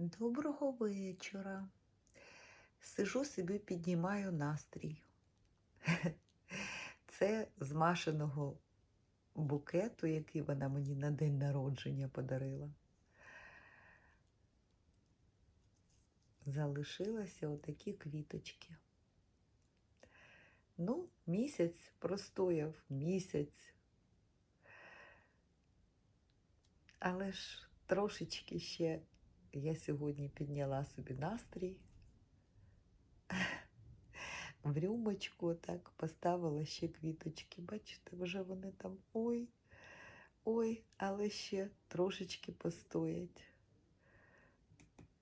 Доброго вечора. Сижу собі, піднімаю настрій. Це з Машиного букету, який вона мені на день народження подарила. Залишилися отакі квіточки. Ну, місяць простояв, місяць. Але ж трошечки ще я сьогодні підняла собі настрій. В рюмочку так поставила ще квіточки. Бачите, вже вони там ой, ой, але ще трошечки постоять.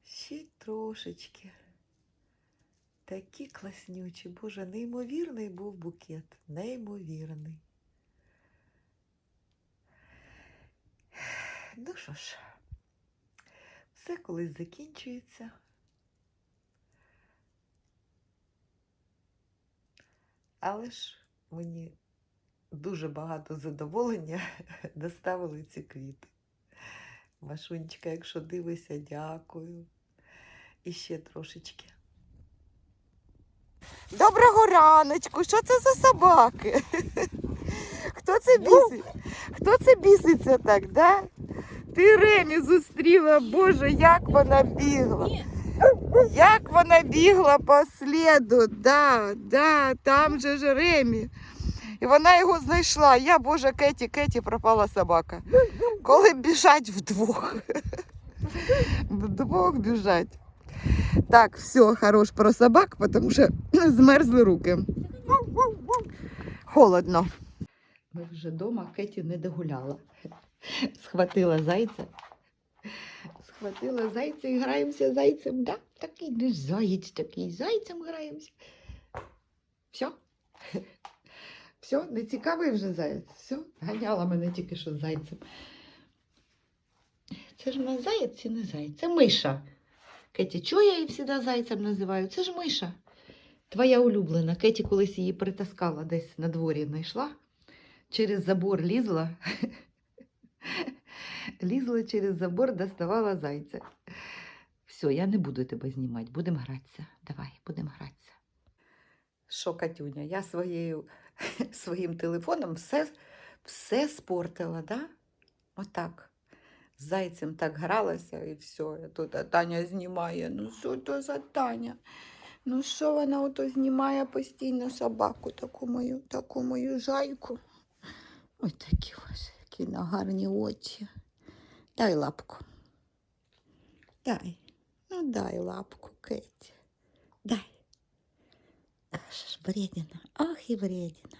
Ще трошечки. Такі класнючі, Боже, неймовірний був букет, неймовірний. Ну що ж, все колись закінчується. Але ж мені дуже багато задоволення доставили ці квіти. Машунечка, якщо дивишся, дякую. І ще трошечки. Доброго раночку! Що це за собаки? Хто це бісить? Хто це біситься так, да? Ти Ремі зустріла, Боже, як вона бігла. Як вона бігла по сліду, да, да, там же ж Ремі. І вона його знайшла. Я, Боже, Кеті, Кеті пропала собака. Коли біжать вдвох. Вдвох біжать. Так, все, хорош про собак, тому що змерзли руки. Холодно. Ми вже вдома Кеті не догуляла. Схватила зайця. Схватила зайця і граємося зайцем. Да? Такий не заєць, такий зайцем граємося. Все? Все, не цікавий вже заяць. Все, ганяла мене тільки що зайцем. Це ж не заяць чи не заяць? Це миша. Кеті, чого я її завжди зайцем називаю? Це ж миша. Твоя улюблена. Кеті колись її притаскала десь на дворі знайшла. Через забор лізла. Лізла через забор, доставала зайця. Все, я не буду тебе знімати, будемо гратися. Давай, будемо гратися. Що, Катюня, я своєю, своїм телефоном все, все спортила, да? Отак. З зайцем так гралася і все. Тут Таня знімає. Ну що то за Таня? Ну що вона ото знімає постійно собаку, таку мою, таку мою жайку. Ой, такі ваші, які на гарні очі. Дай лапку. Дай. Ну дай лапку, Кеті. Дай. Ах, ж вредина. Ох і вредина.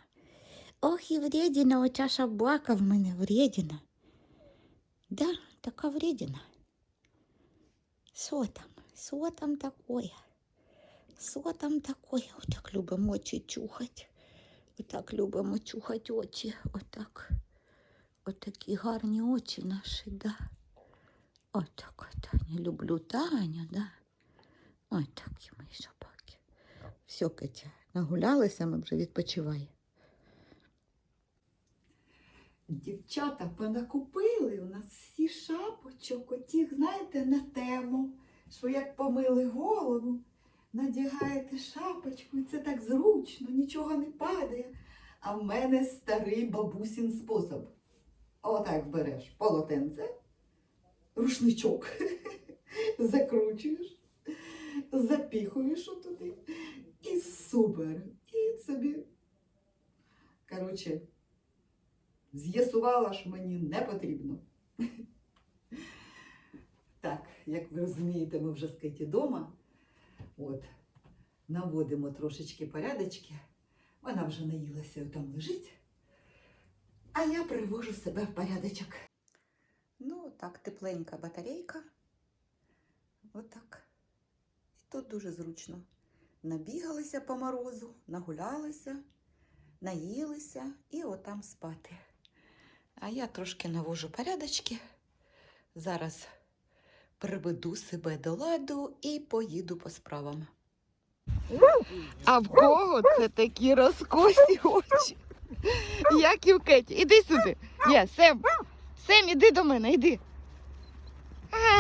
Ох і вредина, оця собака в мене вредина. Да, така вредина. Що там? Такое? Що такое? Отак любимо очі чухати. Отак любимо чухати очі. Отак. Отакі гарні очі наші, да. Отак, Таня. Люблю Таню, да. Ой, такі мої собаки. Все, Катя, нагулялися, ми вже відпочиваємо. Дівчата понакупили у нас всі шапочок, отіх, знаєте, на тему, що як помили голову, надягаєте шапочку, і це так зручно, нічого не падає. А в мене старий бабусін спосіб. Отак береш полотенце, рушничок, закручуєш, запіхуєш отуди і супер. І собі. Коротше, з'ясувала, що мені не потрібно. Так, як ви розумієте, ми вже з вдома. От, наводимо трошечки порядочки. Вона вже наїлася і там лежить. А я привожу себе в порядочок. Ну, так, тепленька батарейка. Отак. І тут дуже зручно. Набігалися по морозу, нагулялися, наїлися і отам спати. А я трошки навожу порядочки. Зараз приведу себе до ладу і поїду по справам. А в кого це такі розкосі очі? Як і в Кеті. Іди сюди. Є, Сем. Сем, іди до мене, іди.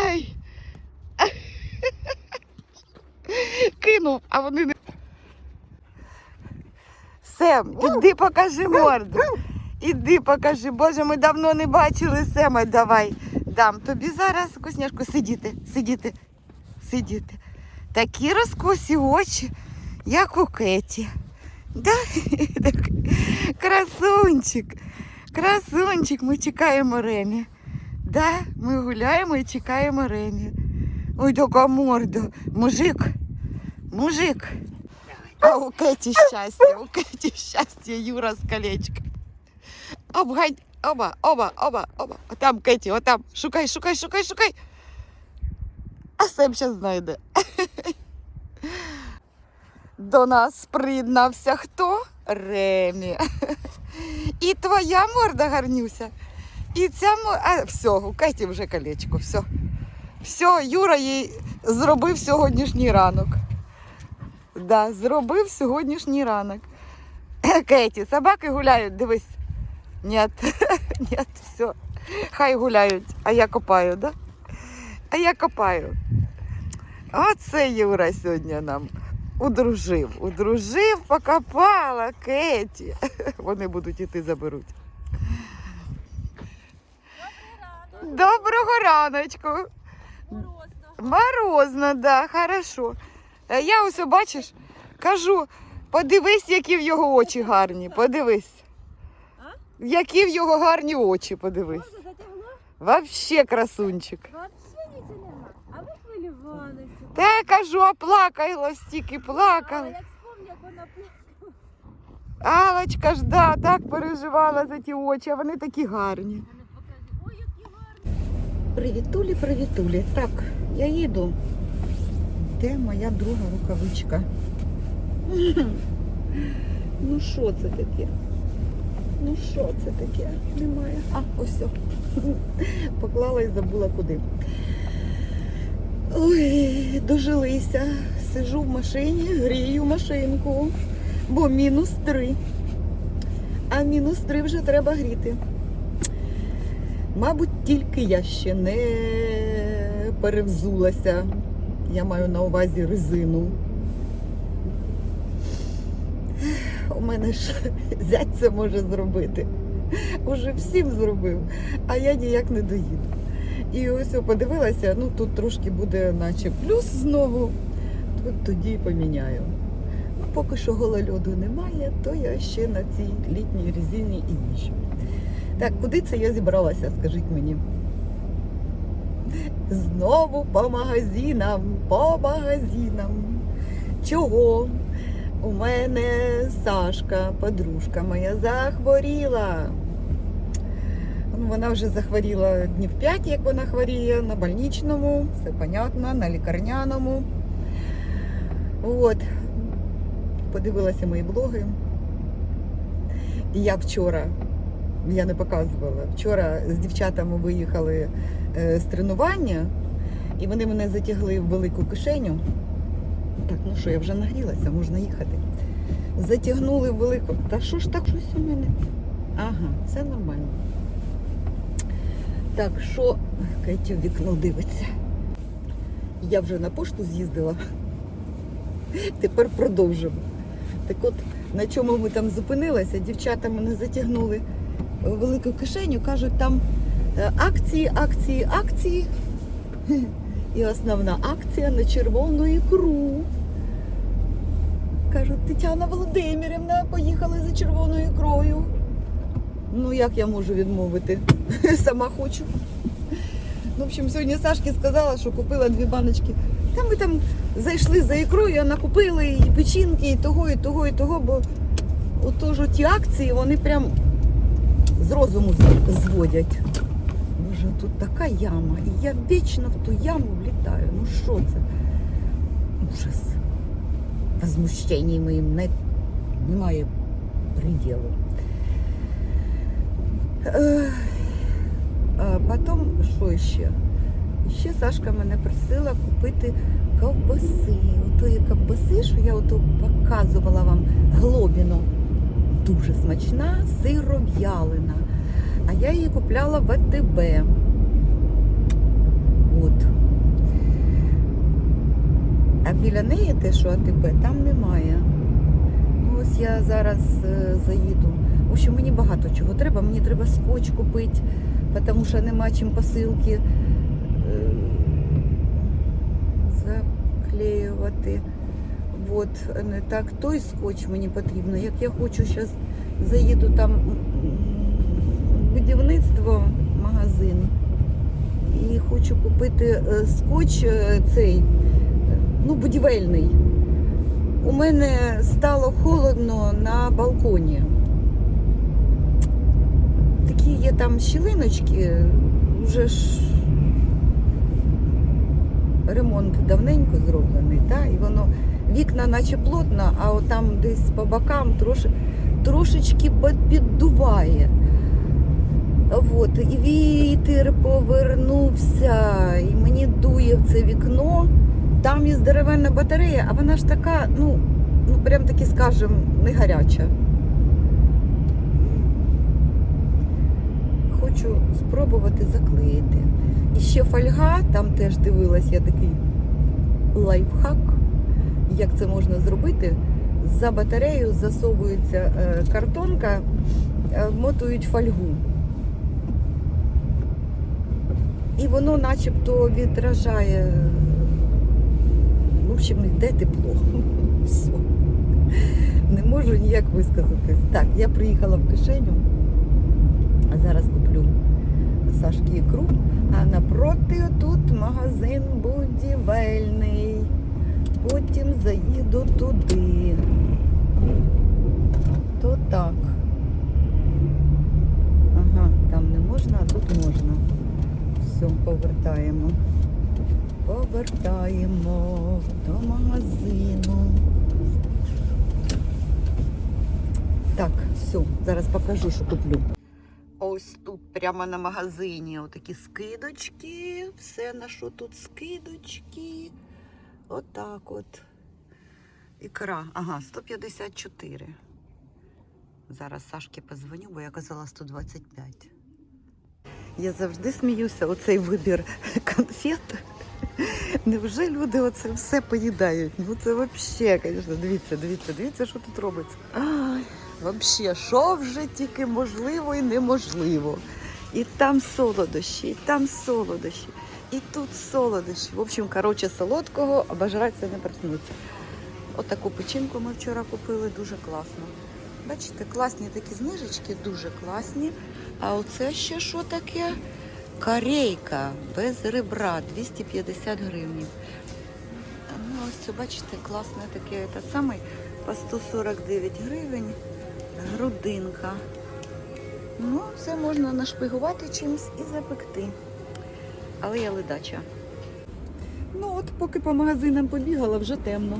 Ай. давно, а вони не. Сем, іди покажи морду. Іди покажи. Боже, ми давно не бачили Сема. Давай. Дам тобі зараз вкусняшку сидіти, сидіти, сидіти. Такі розкосі очі, як у Кеті. Да? Так, Красунчик. Красунчик, ми чекаємо Ремі. Да, ми гуляємо і чекаємо Ремі. Ой, така морда. Мужик. Мужик. А у Кеті щастя, у Кеті щастя, Юра з колечка. Обгань, оба, оба, оба, оба. Отам Кеті, отам. Шукай, шукай, шукай, шукай. А Сем ще знайде. До нас приєднався хто? Ремі. І твоя морда гарнюся. І ця морда. А, все, у Кеті вже колечко, все. Все, Юра їй зробив сьогоднішній ранок. Да, зробив сьогоднішній ранок. Кеті, собаки гуляють, дивись. Нет, нет, все. Хай гуляють, а я копаю, да? А я копаю. Оце Юра сьогодні нам удружив. Удружив, покопала Кеті. Вони будуть іти заберуть. Доброго раночку. Морозно, да, хорошо. Я ось бачиш, кажу, подивись, які в його очі гарні. Подивись. Які в його гарні очі, подивись. Вообще красунчик. Вообще нічого нема. А ви хвилювалися. Та я кажу, а плакала стільки, плакала. як вспомню, як вона плакала. Алочка ж да, так переживала за ті очі, а вони такі гарні. Ой, які гарні. Привітулі, привітулі. Так, я їду. Де моя друга рукавичка? Ну що це таке? Ну що це таке? Немає. А, ось. Поклала і забула куди. Ой, дожилися. Сижу в машині, грію машинку, бо мінус три. А мінус три вже треба гріти. Мабуть, тільки я ще не перевзулася. Я маю на увазі резину. У мене ж зять це може зробити. Уже всім зробив, а я ніяк не доїду. І ось подивилася, ну тут трошки буде наче плюс знову, то тоді поміняю. Ну, поки що голольоду немає, то я ще на цій літній резині і їжджу. Так, куди це я зібралася, скажіть мені? Знову по магазинам, по магазинам. Чого? У мене Сашка, подружка моя, захворіла. Ну, вона вже захворіла днів 5, як вона хворіє, на больничному, все понятно, на лікарняному. От. Подивилася мої блоги. І я вчора, я не показувала, вчора з дівчатами виїхали е, з тренування, і вони мене затягли в велику кишеню. Так, ну що, я вже нагрілася, можна їхати. Затягнули в велику. Та що ж так щось у мене? Ага, все нормально. Так, що Кетя в вікно дивиться. Я вже на пошту з'їздила. Тепер продовжимо. Так от, на чому ми там зупинилися, дівчата мене затягнули в велику кишеню, кажуть, там е, акції, акції, акції. І основна акція на червону ікру. Кажуть, Тетяна Володимирівна поїхала за червоною ікрою. Ну, як я можу відмовити? Сама хочу. Ну, в общем, сьогодні Сашки сказала, що купила дві баночки. Та ми там зайшли за ікрою, накупили і печінки, і того, і того, і того, бо ото ж ті акції, вони прям з розуму зводять. Боже, тут така яма, і я вічно в ту яму влітаю. Ну що це? Ужас. Возмущення моїм не, немає приділу. А потім, що ще? Ще Сашка мене просила купити ковбаси. Отої ковбаси, що я ото показувала вам глобіну. Дуже смачна, сиров'ялина. А я її купляла в АТБ. От. А біля неї те, що АТБ, там немає. Ну, ось я зараз е, заїду. В общем, мені багато чого треба. Мені треба скотч купити, тому що нема чим посилки е, заклеювати. От, не так, той скотч мені потрібно. Як я хочу, зараз заїду там будівництво, магазин. І хочу купити е, скотч е, цей, ну, будівельний. У мене стало холодно на балконі. Такі є там щілиночки, вже ж ремонт давненько зроблений, та? і воно вікна наче плотно, а от там десь по бокам троши, трошечки піддуває. От, і вітер повернувся, і мені дує в це вікно. Там є дерев'яна батарея, а вона ж така, ну, ну прям таки скажем, не гаряча. Хочу спробувати заклеїти. І ще фольга, там теж дивилась я такий лайфхак, як це можна зробити. За батарею засовується е, картонка, е, вмотують фольгу. І воно начебто відражає. В общем, йде тепло. Все. Не можу ніяк висказатись. Так, я приїхала в кишеню, а зараз куплю Сашки ікру. А напроти тут магазин будівельний. Потім заїду туди. То так. Ага, там не можна, а тут можна. Все, повертаємо. Повертаємо до магазину. Так, все, зараз покажу, що куплю. Ось тут прямо на магазині отакі скидочки. Все на що тут скидочки. Отак от. Ікра. Ага, 154. Зараз Сашки позвоню, бо я казала 125. Я завжди сміюся, оцей вибір конфет. Невже люди оце все поїдають? Ну це взагалі, звісно, дивіться, дивіться, дивіться, що тут робиться. Ай, взагалі, що вже тільки можливо і неможливо. І там солодощі, і там солодощі, і тут солодощі. В общем, коротше, солодкого обожратися не проснуться. Отаку печінку ми вчора купили, дуже класно. Бачите, класні такі знижечки, дуже класні. А оце ще що таке? Корейка без ребра 250 гривень. Ну, ось бачите, класне таке те саме по 149 гривень. Грудинка. Ну, це можна нашпигувати чимось і запекти. Але я ледача. Ну, от поки по магазинам побігала, вже темно.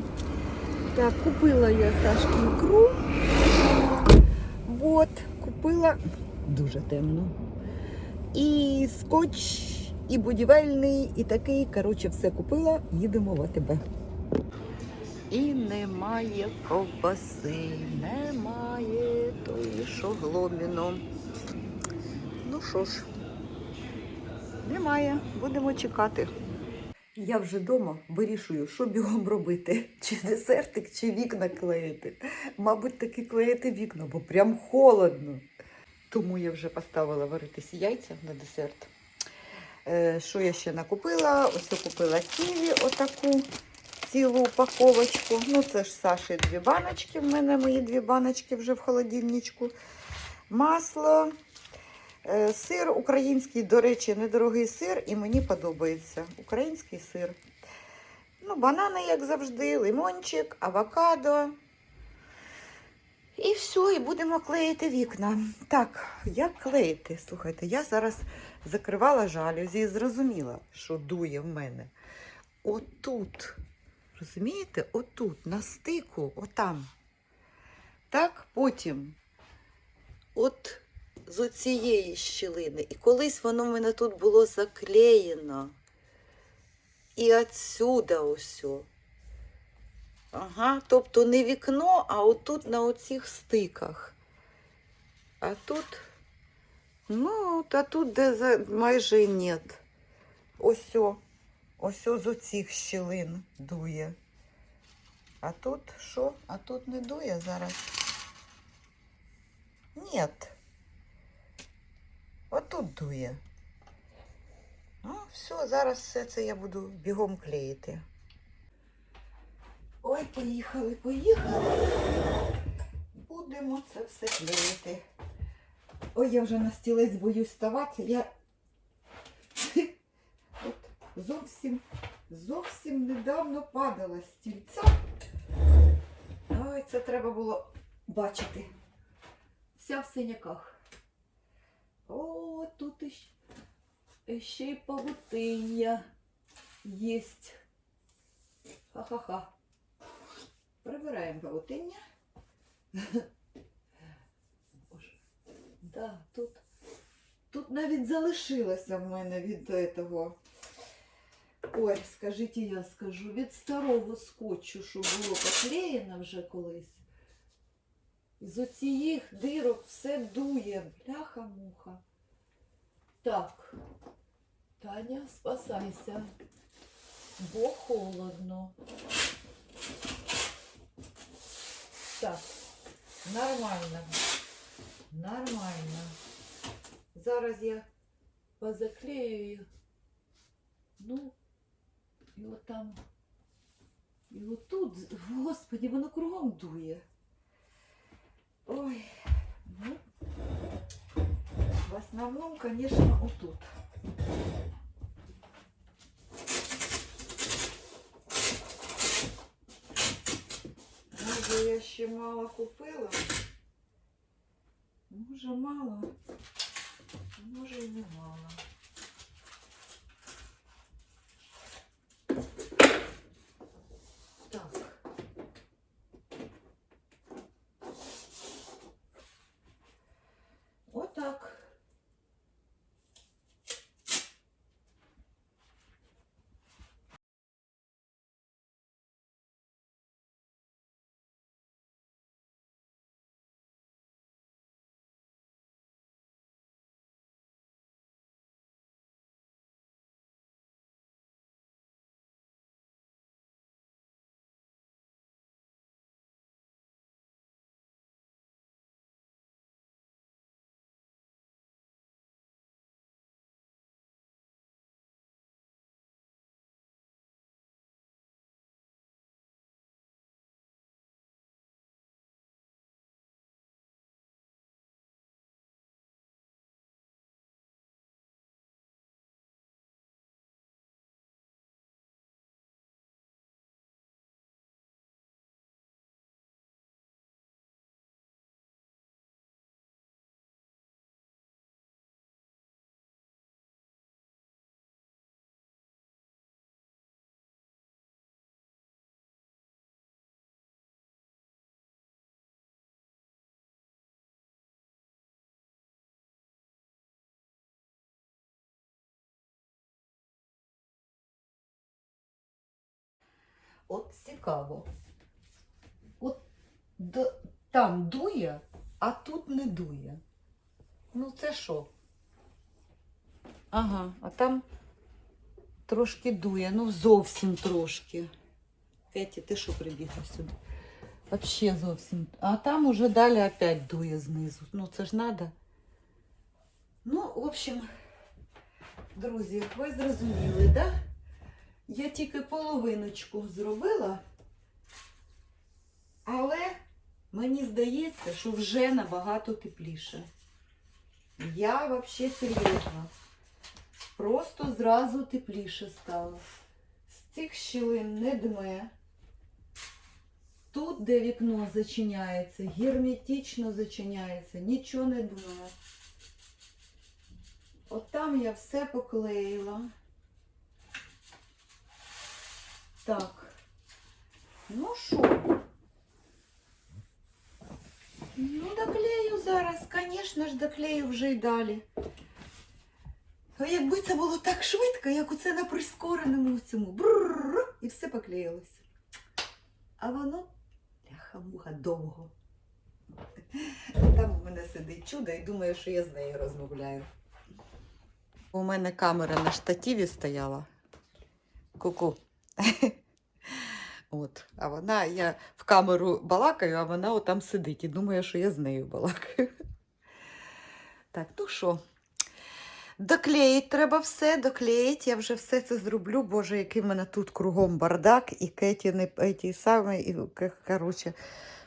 Так, купила я Сашки ікру. От, купила дуже темно. І скотч, і будівельний, і такий. Коротше, все купила, їдемо в АТБ. І немає ковбаси, немає що гломіно. Ну що ж, немає, будемо чекати. Я вже вдома вирішую, що бігом робити. Чи десертик, чи вікна клеїти. Мабуть, таки клеїти вікна, бо прям холодно. Тому я вже поставила варитися яйця на десерт. Е, що я ще накупила? Ось я купила ківі, отаку цілу упаковочку. Ну, це ж Саші дві баночки. В мене мої дві баночки вже в холодильничку. Масло. Е, Сир український, до речі, недорогий сир, і мені подобається. Український сир. Ну, банани, як завжди, лимончик, авокадо. І все, і будемо клеїти вікна. Так, як клеїти? Слухайте, я зараз закривала жалюзі і зрозуміла, що дує в мене. Отут. Розумієте? Отут, на стику, отам. Так, потім. От з оцієї щілини. І колись воно в мене тут було заклеєно. І отсюда усьо. Ага, тобто не вікно, а отут на оцих стиках. А тут, ну, та тут де майже нет. Ось, ось з оцих щілин дує. А тут що? А тут не дує зараз. Ні. Отут дує. Ну, все, зараз все це я буду бігом клеїти. Ой, поїхали, поїхали. Будемо це все клеїти. Ой, я вже на стілець боюсь ставати. Я зовсім, зовсім недавно падала з стільця. Ой, це треба було бачити. Вся в синяках. О, тут іще, іще й павутиння єсть. Ха-ха-ха. Прибираємо павутиння. Да, тут, тут навіть залишилося в мене від того. Ой, скажіть, я скажу, від старого скотчу, що було поклеєно вже колись. З оцієї дирок все дує, бляха-муха. Так, Таня, спасайся, бо холодно. Так, нормально. Нормально. Зараз я позаклею. Ну, і отам. І отут, господи, воно кругом дує. Ой, ну, в основном, конечно, отут. Може, я ще мало купила? Може, мало, а може і не мало. От цікаво. От там дує, а тут не дує. Ну це що? Ага, а там трошки дує, ну зовсім трошки. Кеті, ти що прибігла сюди? Вообще зовсім. А там уже далі опять дує знизу. Ну це ж треба. Ну, в общем, друзі, ви зрозуміли, да? Я тільки половиночку зробила, але мені здається, що вже набагато тепліше. Я взагалі серйозно. Просто зразу тепліше стало. З цих щілин не дме. Тут, де вікно зачиняється, герметично зачиняється, нічого не дме. От там я все поклеїла. Так. Ну що? Ну, доклею зараз, звісно ж, доклею вже й далі. А якби це було так швидко, як оце на прискореному цьому. Брррр, і все поклеїлося. А воно, ляха-муха, довго. Там у мене сидить чудо і думає, що я з нею розмовляю. У мене камера на штативі стояла. Ку-ку. От. А вона, я в камеру балакаю, а вона отам сидить і думає, що я з нею балакаю. Так, ну що? Доклеїть треба все, доклеїть. Я вже все це зроблю. Боже, який в мене тут кругом бардак, і кетіни, ті самі, і коротше,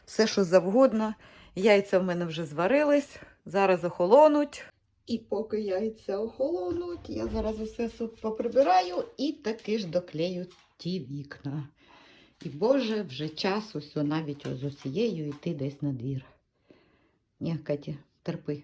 все, що завгодно. Яйця в мене вже зварились, зараз охолонуть. І поки яйця охолонуть, я зараз усе поприбираю і таки ж доклею ті вікна. І Боже, вже час ось навіть з усією йти десь на двір. Ні, Каті, терпи.